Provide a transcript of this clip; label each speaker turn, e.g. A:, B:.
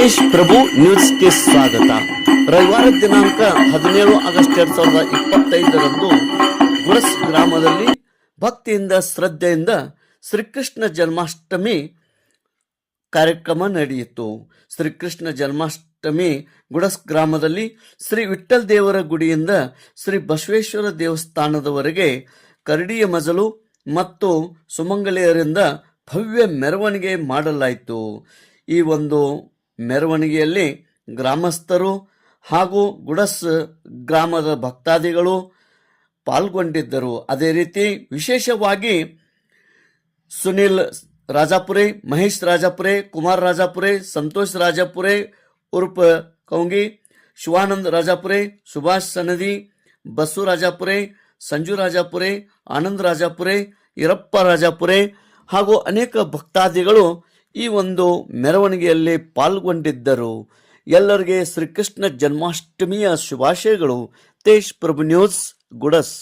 A: ತೇಜ್ ಪ್ರಭು ನ್ಯೂಸ್ಗೆ ಸ್ವಾಗತ. ರವಿವಾರ ದಿನಾಂಕ ಹದಿನೇಳು ಆಗಸ್ಟ್ ಎರಡ್ ಸಾವಿರದ ಇಪ್ಪತ್ತೈದರಂದು ಗುಡಸ್ ಗ್ರಾಮದಲ್ಲಿ ಭಕ್ತಿಯಿಂದ ಶ್ರದ್ಧೆಯಿಂದ ಶ್ರೀಕೃಷ್ಣ ಜನ್ಮಾಷ್ಟಮಿ ಕಾರ್ಯಕ್ರಮ ನಡೆಯಿತು. ಶ್ರೀಕೃಷ್ಣ ಜನ್ಮಾಷ್ಟಮಿ ಗುಡಸ್ ಗ್ರಾಮದಲ್ಲಿ ಶ್ರೀ ವಿಠ್ಠಲ್ ದೇವರ ಗುಡಿಯಿಂದ ಶ್ರೀ ಬಸವೇಶ್ವರ ದೇವಸ್ಥಾನದವರೆಗೆ ಕರಡಿಯ ಮಜಲು ಮತ್ತು ಸುಮಂಗಲೆಯರಿಂದ ಭವ್ಯ ಮೆರವಣಿಗೆ ಮಾಡಲಾಯಿತು. ಈ ಒಂದು ಮೆರವಣಿಗೆಯಲ್ಲಿ ಗ್ರಾಮಸ್ಥರು ಹಾಗೂ ಗುಡಸ್ ಗ್ರಾಮದ ಭಕ್ತಾದಿಗಳು ಪಾಲ್ಗೊಂಡಿದ್ದರು. ಅದೇ ರೀತಿ ವಿಶೇಷವಾಗಿ ಸುನಿಲ್ ರಾಜಾಪುರೆ, ಮಹೇಶ್ ರಾಜಾಪುರೆ, ಕುಮಾರ್ ರಾಜಾಪುರೆ, ಸಂತೋಷ್ ರಾಜಾಪುರೆ ಉರ್ಪ ಕೌಂಗಿ, ಶಿವಾನಂದ್ ರಾಜಾಪುರೆ, ಸುಭಾಷ್ ಸನದಿ ಬಸ್ಸು ರಾಜಾಪುರೆ, ಸಂಜು ರಾಜಾಪುರೆ, ಆನಂದ್ ರಾಜಾಪುರೆ ಇರಪ್ಪ ರಾಜಾಪುರೆ ಹಾಗೂ ಅನೇಕ ಭಕ್ತಾದಿಗಳು ಈ ಒಂದು ಮೆರವಣಿಗೆಯಲ್ಲಿ ಪಾಲ್ಗೊಂಡಿದ್ದರು ಎಲ್ಲರಿಗೆ ಶ್ರೀಕೃಷ್ಣ ಜನ್ಮಾಷ್ಟಮಿಯ ಶುಭಾಶಯಗಳು ತೇಜ್ ಪ್ರಭು ನ್ಯೂಸ್ ಗುಡಸ್.